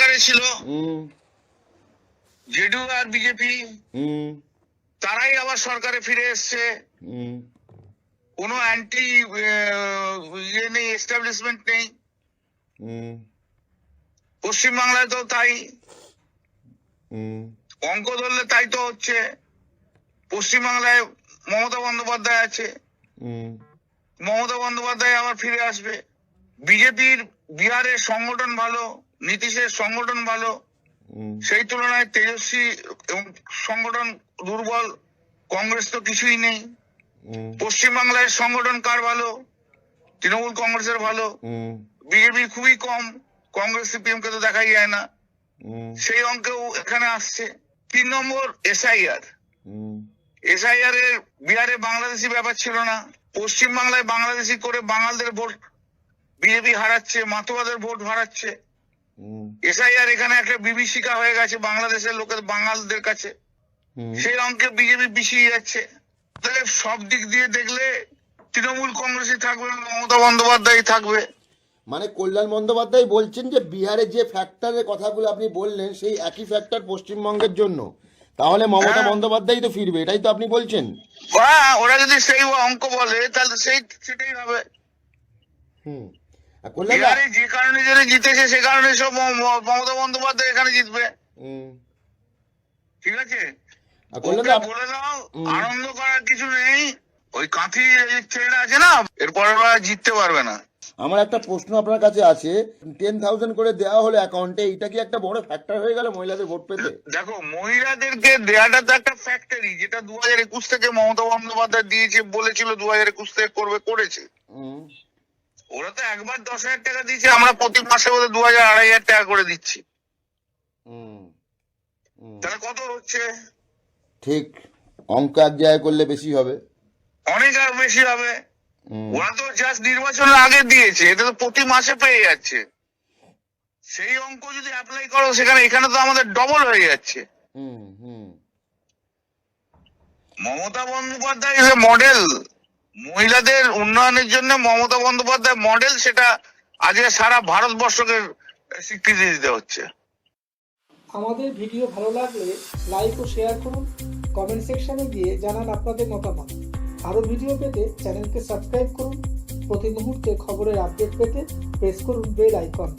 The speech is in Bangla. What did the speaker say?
সরকারে ছিল। হুম। জেডিইউ আর বিজেপি তারাই আবার সরকারে ফিরে এসছে। কোনো অ্যান্টি ইয়ে নেই এস্টাবলিশমেন্ট নেই। পশ্চিমবাংলায় তো তাই। অঙ্ক ধরলে তাই তো হচ্ছে। পশ্চিমবাংলায় মমতা বন্দ্যোপাধ্যায় আছে। মমতা বন্দ্যোপাধ্যায় আবার ফিরে আসবে। বিজেপির বিহারের সংগঠন ভালো। নীতিশের সংগঠন ভালো সেই তুলনায় তেজস্বী এবং সংগঠন দুর্বল কংগ্রেস তো কিছুই নেই। পশ্চিমবাংলায় সংগঠন কার ভালো? তৃণমূল কংগ্রেসের ভালো। হুম। বিজেপির খুবই কম কংগ্রেস সিপিএম কে তো দেখাই যায় না। সেই অঙ্কেও এখানে আসছে। তিন নম্বর এসআইআর। এসআইআর এর বিহারে বাংলাদেশি ব্যাপার ছিল না। পশ্চিম বাংলায় বাংলাদেশি করে বাঙালদের ভোট বিজেপি হারাচ্ছে মাতোয়াদের ভোট হারাচ্ছে। এসআইআর এখানে একটা বিভীষিকা হয়ে গেছে বাংলাদেশের লোকের বাঙালদের কাছে। সেই অঙ্কে বিজেপি পিছিয়ে যাচ্ছে। তাহলে সব দিক দিয়ে দেখলে তৃণমূল কংগ্রেসই থাকবে মমতা বন্দ্যোপাধ্যায় থাকবে। মানে কল্যাণ বন্দ্যোপাধ্যায় বলছেন যে বিহারে যে ফ্যাক্টরের কথাগুলো আপনি বললেন সেই একই ফ্যাক্টর পশ্চিমবঙ্গের জন্য। তাহলে মমতা হ্যাঁ। বন্দ্যোপাধ্যায় তো ফিরবে এটাই তো আপনি বলছেন। হ্যাঁ ওরা যদি সেই অঙ্ক বলে তাহলে সেই সেটাই হবে। হুম। বিহারে যে কারণে যারা জিতেছে সে কারণে সব ম- ম- মমতা বন্দ্যোপাধ্যায় এখানে জিতবে। ঠিক আছে? আর কল্যাণ ওকে আপ- বলে দাও আনন্দ করার কিছু নেই। ওই কাঁথি ছেলেটা আছে না এরপর ওরা জিততে পারবে না। আমার একটা প্রশ্ন আপনার কাছে আছে। টেন থাউজেন্ড করে দেওয়া হলো অ্যাকাউন্টে এটা কি একটা বড় ফ্যাক্টর হয়ে গেল মহিলাদের ভোট পেতে? দেখো মহিলাদেরকে দেওয়াটা তো একটা ফ্যাক্টরি যেটা দু হাজার একুশ থেকে মমতা বন্দ্যোপাধ্যায় দিয়েছে বলেছিল দু হাজার একুশ থেকে করবে করেছে। ওরা তো একবার দশ হাজার টাকা দিয়েছে আমরা প্রতি মাসে ওদের দু হাজার আড়াই হাজার টাকা করে দিচ্ছি। তাহলে কত হচ্ছে? ঠিক অঙ্ক এক জায়গায় করলে বেশি হবে। অনেক আর বেশি হবে। ওরা তো জাস্ট নির্বাচনের আগে দিয়েছে এটা তো প্রতি মাসে পেয়ে যাচ্ছে। সেই অঙ্ক যদি অ্যাপ্লাই করো সেখানে এখানে তো আমাদের ডবল হয়ে যাচ্ছে। মমতা বন্দ্যোপাধ্যায় ইজ মডেল মহিলাদের উন্নয়নের জন্য মমতা বন্দ্যোপাধ্যায় মডেল সেটা আজকে সারা ভারতবর্ষকে স্বীকৃতি দিতে হচ্ছে। আমাদের ভিডিও ভালো লাগলে লাইক ও শেয়ার করুন কমেন্ট সেকশনে গিয়ে জানান আপনাদের মতামত। আরও ভিডিও পেতে চ্যানেলকে সাবস্ক্রাইব করুন। প্রতি মুহূর্তে খবরের আপডেট পেতে প্রেস করুন বেল আইকন